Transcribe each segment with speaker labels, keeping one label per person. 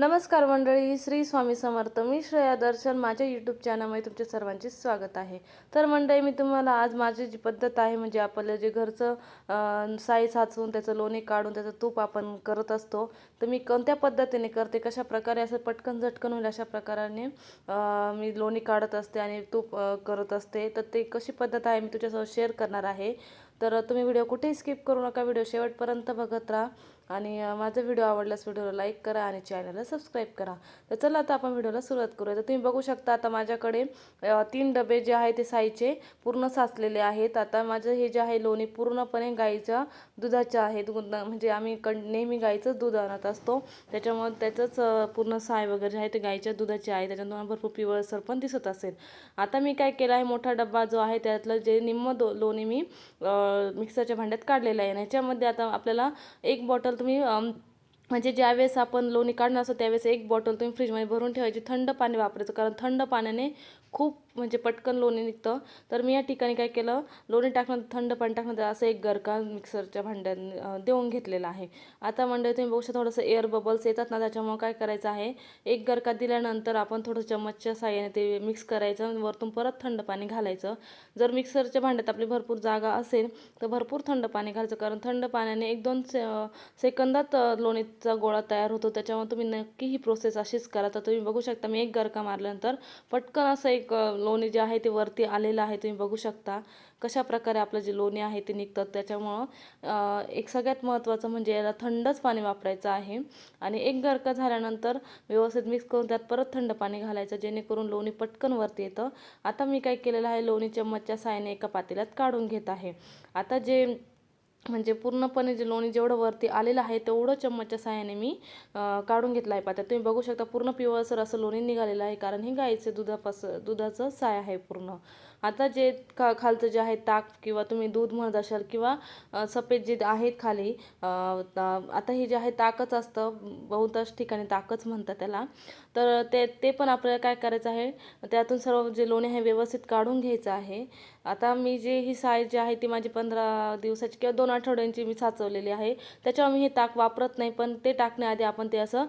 Speaker 1: नमस्कार मंडळी श्री स्वामी समर्थ. मी श्रेया दर्शन. माझ्या यूट्यूब चॅनलमध्ये तुमचे सर्वांचे स्वागत आहे. तर मंडळी मी तुम्हाला आज माझी जी पद्धत आहे म्हणजे आपलं जे घरचं साई साचवून त्याचं लोणी काढून त्याचं तूप आपण करत असतो तर मी कोणत्या पद्धतीने करते कशा प्रकारे असं पटकन झटकन होईल अशा प्रकाराने मी लोणी काढत असते आणि तूप करत असते. तर ते कशी पद्धत आहे मी तुझ्यासोबत शेअर करणार आहे. तर तुम्ही व्हिडिओ कुठेही स्किप करू नका व्हिडिओ शेवटपर्यंत बघत राहा. आणि माझा व्हिडिओ आवडल्यास व्हिडिओला लाईक करा आणि चॅनलला सबस्क्राईब करा. तर चला आता आपण व्हिडिओला सुरुवात करूया. तर तुम्ही बघू शकता आता माझ्याकडे तीन डबे जे आहे ते साईचे पूर्ण साचलेले आहेत. आता माझं हे जे आहे लोणी पूर्णपणे गाईच्या दुधाच्या आहे. दूध म्हणजे आम्ही कण नेहमी गाईचंच दूध आणत असतो. त्याच्यामुळे त्याचंच पूर्ण साय वगैरे जे आहे ते गाईच्या दुधाचे आहे. त्याच्यातून भरपूर पिवळसर पण दिसत असेल. आता मी काय केलं आहे मोठा डब्बा जो आहे त्यातलं जे निम्म दो लोणी मी मिक्सरच्या भांड्यात काढलेलं आहे. आणि ह्याच्यामध्ये आता आपल्याला एक बॉटल तुम्ही म्हणजे ज्यावेळेस आपण लोणी काढणार असतो त्यावेळेस एक बॉटल तुम्ही फ्रीजमध्ये भरून ठेवायची. थंड पाणी वापरायचं. कारण थंड पाण्याने खूप म्हणजे पटकन लोणी निघतं. तर मी या ठिकाणी काय केलं लोणी टाकणं थंड पाणी टाकणं असं एक गरका मिक्सरच्या भांड्यात देऊन घेतलेला आहे. आता मंडळी तुम्ही बघू शकता थोडंसं एअर बबल्स येतात ना त्याच्यामुळे काय करायचं आहे एक गरका दिल्यानंतर आपण थोडं चम्मचच्या साह्याने ते मिक्स करायचं वरतून परत थंड पाणी घालायचं. जर मिक्सरच्या भांड्यात आपली भरपूर जागा असेल तर भरपूर थंड पाणी घालायचं कारण थंड पाण्याने एक दोन से सेकंदात लोणीचा गोळा तयार होतो. त्याच्यामुळे तुम्ही नक्की ही प्रोसेस अशीच करा. तर तुम्ही बघू शकता मी एक गरका मारल्यानंतर पटकन असं एक लोणी जे आहे ते वरती आलेलं आहे तुम्ही बघू शकता. कशा प्रकारे आपलं जे लोणी आहे ते निघतात त्याच्यामुळं एक सगळ्यात महत्त्वाचं म्हणजे याला थंडच पाणी वापरायचं आहे. आणि एक गरका झाल्यानंतर व्यवस्थित मिक्स करून त्यात परत थंड पाणी घालायचं जेणेकरून लोणी पटकन वरती येतं. आता मी काय केलेलं आहे लोणी चम्मचच्या साहाय्याने एका पातेल्यात काढून घेत आहे. आता जे म्हणजे पूर्णपणे जे लोणी जेवढं वरती आलेलं आहे तेवढं चम्मचच्या साहाय्याने मी काढून घेतलं आहे पात्यात तुम्ही बघू शकता पूर्ण पिवळसर असं लोणी निघालेलं आहे. कारण हे गाईचं दुधापास दुधाचं साय आहे पूर्ण. आता जे खा खालचं जे आहे ताक किंवा तुम्ही दूध म्हणत असाल किंवा सफेद जे आहेत खाली आता हे जे आहे ताकच असतं बहुतांश ठिकाणी ताकच म्हणतात त्याला. तर ते ते पण आपल्याला काय करायचं आहे त्यातून सर्व जे लोणी आहे व्यवस्थित काढून घ्यायचं आहे. आता मी जे ही साईज जी आहे ती माझी पंधरा दिवसाची किंवा दोन आठवड्यांची मी साचवलेली आहे. त्याच्यावर मी हे ताक वापरत नाही पण ते टाकण्याआधी आपण ते असं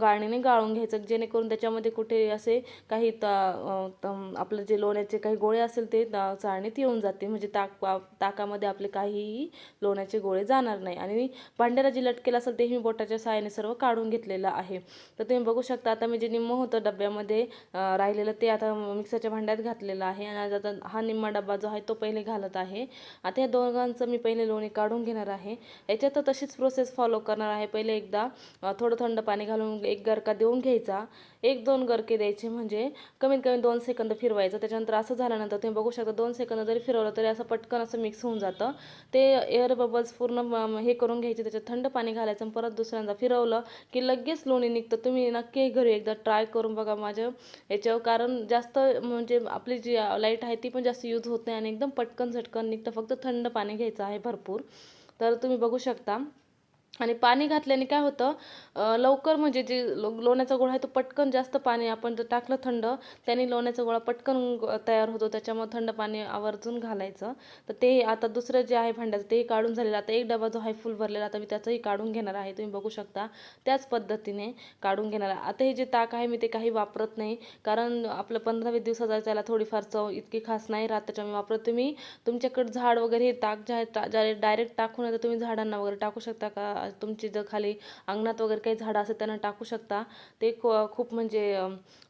Speaker 1: गाळणीने गाळून घ्यायचं जेणेकरून त्याच्यामध्ये कुठे असे काही त आपलं जे लोण्याचे काही गोळे असेल ते चाळणीत येऊन जाते. म्हणजे ताक ताकामध्ये आपले काहीही लोण्याचे गोळे जाणार नाही. आणि भांड्याला जे लटकेलं असेल ते मी बोटाच्या साहाय्याने सर्व काढून घेतलेलं आहे. तर तुम्ही बघू शकता आता मी जे निम्म होतं डब्यामध्ये राहिलेलं ते आता मिक्सरच्या भांड्यात घातलेलं आहे. आणि आता हा निम्मा डब्बा जो आहे तो पहिले घालत आहे. आता या दोघांचं मी पहिले लोणी काढून घेणार आहे. याच्यात तर तशीच प्रोसेस फॉलो करणार आहे. पहिले एकदा थोडं थंड पाणी घालून एक गरका देऊन घ्यायचा. एक दोन गरके द्यायचे म्हणजे कमीत कमी दोन सेकंद फिरवायचं. त्याच्यानंतर असं झाल्यानंतर तुम्ही बघू शकता दोन सेकंद जरी फिरवलं तरी असं पटकन असं मिक्स होऊन जातं. ते एअर बबल्स पूर्ण म- हे करून घ्यायचे त्याच्यात थंड पाणी घालायचं परत दुसऱ्यांदा फिरवलं की लगेच लोणी निघतं. तुम्ही नक्की घरी एकदा ट्राय करून बघा माझ्या याच्यावर. कारण जास्त म्हणजे आपली जी लाइट आहे ती पण जास्त यूज होत नाही आणि एकदम पटकन झटकन निघतं. फक्त थंड पाणी घ्यायचं आहे भरपूर. तर तुम्ही बघू शकता. आणि पाणी घातल्याने काय होतं लवकर म्हणजे जे लो लोण्याचा गोळा आहे तो पटकन जास्त पाणी आपण जर टाकलं थंड त्याने लोण्याचा गोळा पटकन तयार होतो त्याच्यामुळे थंड पाणी आवर्जून घालायचं. तर ते आता दुसरं जे आहे भांड्याचं तेही काढून झालेलं. आता एक डबा जो आहे फुल भरलेला आता मी त्याचंही काढून घेणार आहे. तुम्ही बघू शकता त्याच पद्धतीने काढून घेणार आहे. आता हे जे ताक आहे मी ते काही वापरत नाही. कारण आपलं पंधरा वीस दिवसाचा त्याला थोडीफार चव इतकी खास नाही राहत त्याच्यामुळे वापरत तुम्ही तुमच्याकडे झाड वगैरे हे ताक जे आहे डायरेक्ट टाकून तुम्ही झाडांना वगैरे टाकू शकता का? तुमची जर खाली अंगणात वगैरे काही झाडं असं त्यांना टाकू शकता. ते खूप म्हणजे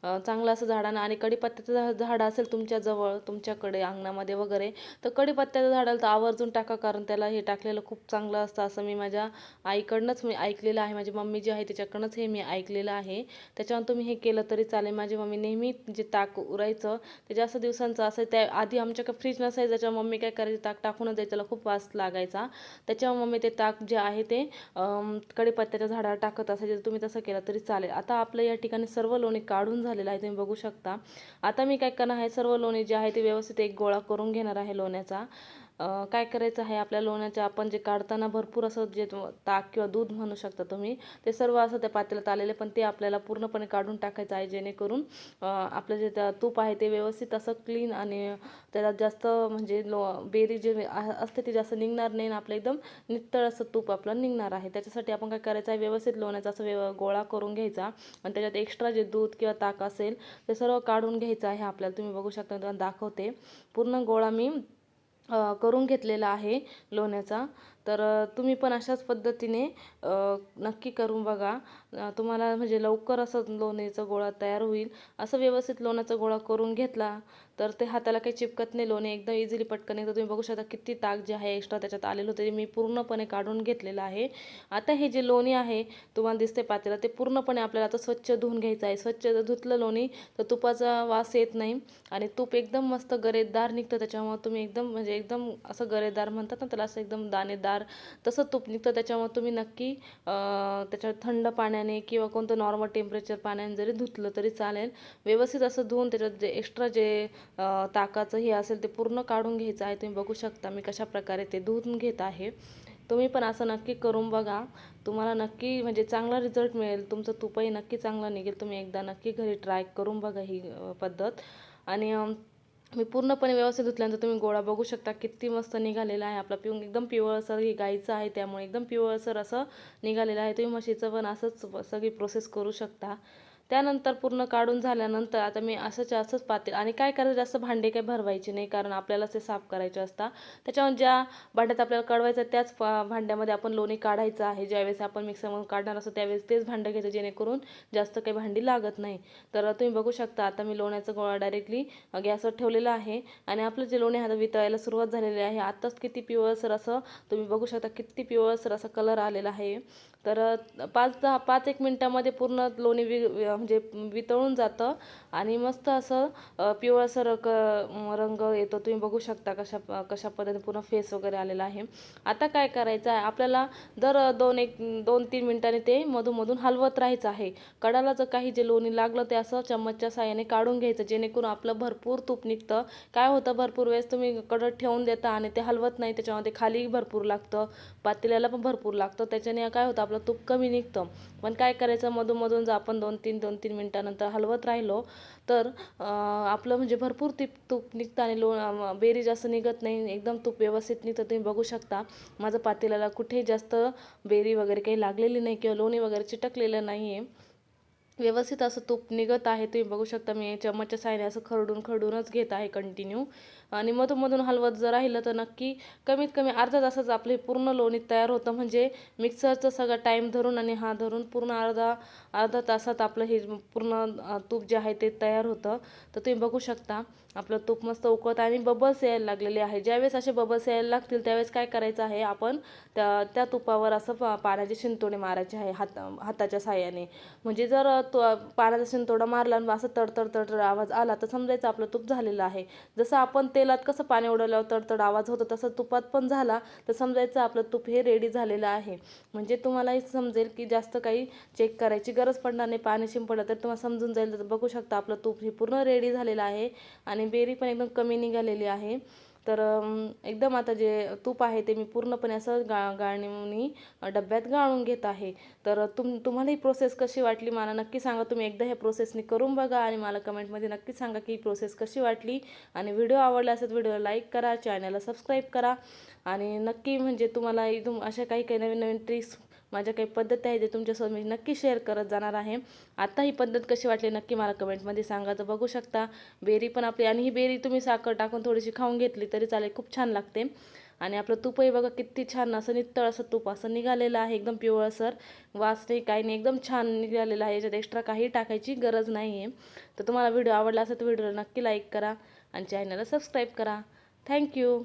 Speaker 1: चांगलं असं झाडांना आणि कडीपत्त्याचं झाड असेल तुमच्याजवळ तुमच्याकडे अंगणामध्ये वगैरे तर कडीपत्त्याचं झाडाला तर आवर्जून टाका कारण त्याला हे टाकलेलं खूप चांगलं असतं असं मी माझ्या आईकडनंच मी ऐकलेलं आहे. माझी मम्मी जी आहे त्याच्याकडनंच हे मी ऐकलेलं आहे. त्याच्यावर तुम्ही हे केलं तरी चालेल. माझी मम्मी नेहमी जे ताक उरायचं ते जास्त दिवसांचं असं त्या आधी आमच्याकडे फ्रीज नसायचं त्याच्यावर मम्मी काय करायची ताक टाकूनच द्यायचं त्याला खूप वास लागायचा. त्याच्यावर मम्मी ते ताक जे आहे ते कडीपत्त्याच्या झाडाला टाकत असायचे तुम्ही तसं केलं तरी चालेल. आता आपलं या ठिकाणी सर्व लोणी काढून झालेलं आहे तुम्ही बघू शकता. आता मी काय करणार आहे सर्व लोणी जे आहे ते व्यवस्थित एक गोळा करून घेणार आहे लोण्याचा. काय करायचं आहे? आपल्या लोण्याच्या आपण जे काढताना भरपूर असं जे ताक किंवा दूध म्हणू शकता तुम्ही ते सर्व असं त्या पातेल्यात आलेले पण ते आपल्याला पूर्णपणे काढून टाकायचं आहे जेणेकरून आपलं जे त्या तूप आहे ते व्यवस्थित असं क्लीन आणि त्याला जास्त म्हणजे लो बेरी जे असते ती जास्त निघणार नाही आणि आपलं एकदम नितळ असं तूप आपलं निघणार आहे. त्याच्यासाठी आपण काय करायचं आहे? व्यवस्थित लोण्याचा असं व्यव गोळा करून घ्यायचा आणि त्याच्यात एक्स्ट्रा जे दूध किंवा ताक असेल ते सर्व काढून घ्यायचं आहे आपल्याला. तुम्ही बघू शकता दाखवते. पूर्ण गोळा मी करून घेतलेला आहे लोण्याचा. तर तुम्ही पण अशाच पद्धतीने नक्की करून बघा. तुम्हाला म्हणजे लवकर असं लोणीचा गोळा तयार होईल. असं व्यवस्थित लोण्याचा गोळा करून घेतला तर ते हाताला काही चिपकत नाही. लोणी एकदम इझिली पटकन एकदा तुम्ही बघू शकता किती ताक जे आहे एक्स्ट्रा त्याच्यात आलेलं होतं. ते मी पूर्णपणे काढून घेतलेलं आहे. आता हे जे लोणी आहे तुम्हाला दिसते पातेला ते पूर्णपणे आपल्याला आता स्वच्छ धुवून घ्यायचं आहे. स्वच्छ जर धुतलं लोणी तर तुपाचा वास येत नाही आणि तूप एकदम मस्त गरेदार निघतं. त्याच्यामुळे तुम्ही एकदम म्हणजे एकदम असं गरेदार म्हणतात ना त्याला असं एकदम दाणेदार तसं तूप निघतं. त्याच्यामुळे तुम्ही नक्की अं, त्याच्यात थंड पाण्याने किंवा कोणतं नॉर्मल टेम्परेचर पाण्याने जरी धुतलं तरी चालेल. व्यवस्थित असं धुवून त्याच्यात जे एक्स्ट्रा जे ताकाचं हे असेल ते पूर्ण काढून घ्यायचं आहे. तुम्ही बघू शकता मी कशा प्रकारे ते धुवून घेत आहे. तुम्ही पण असं नक्की करून बघा. तुम्हाला नक्की म्हणजे चांगला रिझल्ट मिळेल. तुमचं तुपही नक्की चांगलं निघेल. तुम्ही एकदा नक्की घरी ट्राय करून बघा ही पद्धत. आणि मी पूर्णपणे व्यवस्थित धुतल्यानंतर तुम्ही गोळा बघू शकता किती मस्त निघालेला आहे आपला पिऊन एकदम पिवळसर ही गाईचं आहे त्यामुळे एकदम पिवळसर असं निघालेलं आहे. तुम्ही म्हशीचं पण असंच सगळी प्रोसेस करू शकता. त्यानंतर पूर्ण काढून झाल्यानंतर आता मी असंच्या असंच पातेल आणि काय करायचं जास्त भांडे काही भरवायचे नाही कारण आपल्याला ते साफ करायचे असतात त्याच्यावर ज्या भांड्यात आपल्याला काढवायचं त्याच पा- भांड्यामध्ये आपण लोणी काढायचं आहे. ज्यावेळेस आपण मिक्सरमधून काढणार असतो त्यावेळेस तेच भांडं घ्यायचं जेणेकरून जास्त काही भांडी लागत नाही. तर तुम्ही बघू शकता आता मी लोण्याचा गोळा डायरेक्टली गॅसवर ठेवलेला आहे. आणि आपलं जे लोणी आता वितळायला सुरुवात झालेली आहे. आत्ताच किती पिवळसर असं तुम्ही बघू शकता किती पिवळसर असा कलर आलेला आहे. तर पाच दहा पाच एक मिनटामध्ये पूर्ण लोणी वि- म्हणजे वितळून जातं आणि मस्त असं पिवळसर क रंग येतो. तुम्ही बघू शकता कशा कशा पद्धतीने पूर्ण फेस वगैरे आलेला आहे. आता काय करायचं आहे? आपल्याला दर दोन एक दोन तीन मिनटाने ते मधूनमधून हलवत राहायचं आहे. कडाला जर काही जे लोणी लागलं ते असं चम्मचच्या साह्याने काढून घ्यायचं. जेणेकरून आपलं भरपूर तूप निघतं. काय होतं? भरपूर वेळेस तुम्ही कडत ठेवून देता आणि ते हलवत नाही. त्याच्यामध्ये खाली भरपूर लागतं. पातेल्याला पण भरपूर लागतं. त्याच्याने काय होतं? आपलं तूप कमी निघतं. पण काय करायचं? मधूनमधून जर आपण दोन तीन दोन तीन मिनटानंतर हलवत राहिलो तर आपलं म्हणजे भरपूर ती तूप निघतं आणि लो बेरी जास्त निघत नाही एकदम तूप व्यवस्थित निघतं तुम्ही बघू शकता. माझं पातेल्याला कुठेही जास्त बेरी वगैरे काही लागलेली नाही किंवा लोणी वगैरे चिटकलेलं नाही आहे व्यवस्थित असं तूप निघत आहे तुम्ही बघू शकता मी चम्मचच्या साहाय्याने असं खरडून खरडूनच घेत आहे कंटिन्यू आणि मधून हलवत जर राहिलं तर नक्की कमीत कमी अर्धा तासच आपले हे पूर्ण लोणी तयार होतं. म्हणजे मिक्सरचं सगळं टाईम धरून आणि हा धरून पूर्ण अर्धा अर्धा तासात आपलं हे पूर्ण तूप जे आहे ते तयार होतं. तर तुम्ही बघू शकता आपलं तूप मस्त उकळत आणि बबल्स यायला लागलेले आहे. ज्यावेळेस असे बबल्स यायला लागतील त्यावेळेस काय करायचं आहे आपण त्या त्या तुपावर असं पा पाण्याचे शिंतोडे मारायचे आहे हात हाताच्या साह्याने. म्हणजे जर तो पाण्याचा शिंतोडा मारला आणि असं तडतड तडतड आवाज आला तर समजायचं आपलं तूप झालेलं आहे. जसं आपण तेलात कसं पाणी उडवल्यावर तडतड आवाज होतो तसं तुपात पण झाला तर समजायचं आपलं तूप हे रेडी झालेलं आहे. म्हणजे तुम्हालाही समजेल की जास्त काही चेक करायची गरज पडणार नाही पाणी शिंपडलं तर तुम्हाला समजून जाईल. तर बघू शकता आपलं तूप हे पूर्ण रेडी झालेलं आहे आणि बेरी पण एकदम कमी निघालेली आहे. तर एकदम आता जे तूप आहे ते मी पूर्णपणे असं गा गाळणीनी डब्यात गाळून घेत आहे. तर तुम तुम्हाला ही प्रोसेस कशी वाटली मला नक्की सांगा. तुम्ही एकदा ह्या प्रोसेसनी करून बघा आणि मला कमेंटमध्ये नक्की सांगा की ही प्रोसेस कशी वाटली. आणि व्हिडिओ आवडला असेल व्हिडिओला लाईक करा चॅनलला सबस्क्राईब करा. आणि नक्की म्हणजे तुम्हाला एकदम अशा काही काही नवीन नवीन ट्रिक्स माझ्या काही पद्धती आहे जे तुमच्यासोबत मी नक्की शेअर करत जाणार आहे. आता ही पद्धत कशी वाटली नक्की मला कमेंटमध्ये सांगा. तर बघू शकता बेरी पण आपली आणि ही बेरी तुम्ही साखर टाकून थोडीशी खाऊन घेतली तरी चालेल खूप छान लागते. आणि आपलं तूपही बघा किती छान असं नितळ असं तूप असं निघालेलं आहे एकदम पिवळसर वास नाही काही नाही एकदम छान निघालेलं आहे. याच्यात एक्स्ट्रा काही टाकायची गरज नाही आहे तर तुम्हाला व्हिडिओ आवडला असेल तर व्हिडिओला नक्की लाईक करा आणि चॅनलला सबस्क्राईब करा. थँक्यू